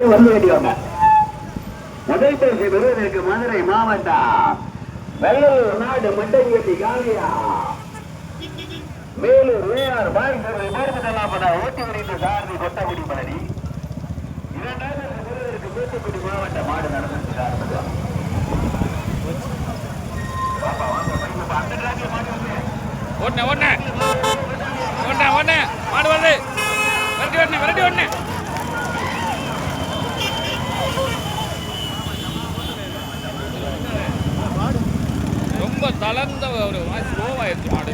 வந்து வேண்டியவங்க முதல் பரிசு பெறுவதற்கு மதுரை மாவட்டம் வெள்ளலூர் நாடு மட்டங்கட்டி காலியா மேலூர் வேஆர் பாய்ஸ் ஓட்டி வருகின்ற சாரதி கொட்டகுடி பழனி இரண்டாவது பெறுவதற்கு தூத்துக்குடி மாவட்ட மாடு நடந்து சார்பு ஓடனே ஓடனே ஓடனே வளர்ந்த ஒரு ஸ்லோவாயிருச்சு மாடு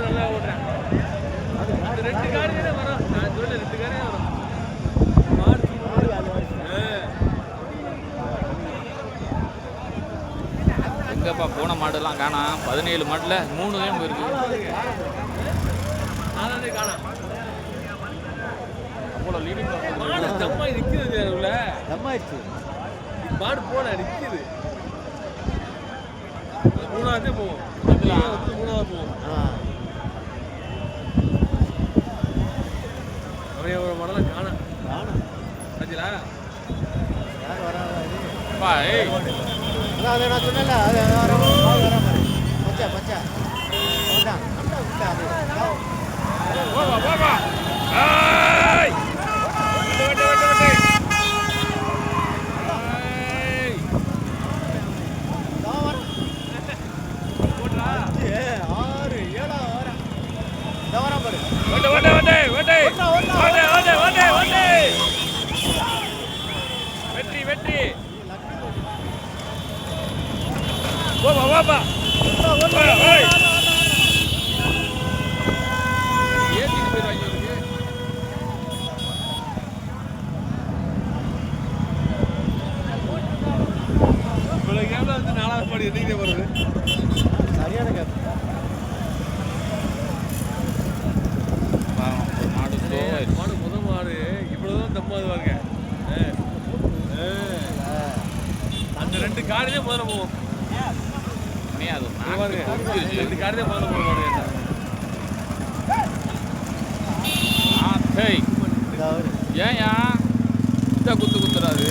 நல்லா ஓடுறேன். அது ரெண்டு காரியம் வரும். நான் சொல்ல ரெண்டு காரியம் வரும். எங்கப்பா போன மாடுலாம் காணாம் பதினேழு மாட்டில் மூணு தான் போயிருக்கு. அவ்வளோ லீடிங் தம்மாயிடுச்சு மாடு போல நிற்கிது மூணாவது போவோம் மூணாவது போவோம் அவரே ஒரு மாடலாம் காணும் காணும் அஞ்சலா யார் வராது நான் அது வெற்றி வெற்றி. ஓபா ஓபா நாலாவது படி எண்ணிக்கிட்டே வருது ரெண்டு காடிலே முதல்ல போவோம். ரெண்டு காடிலே முதல்ல போவோம் ஏன் குத்து குத்துறாரு.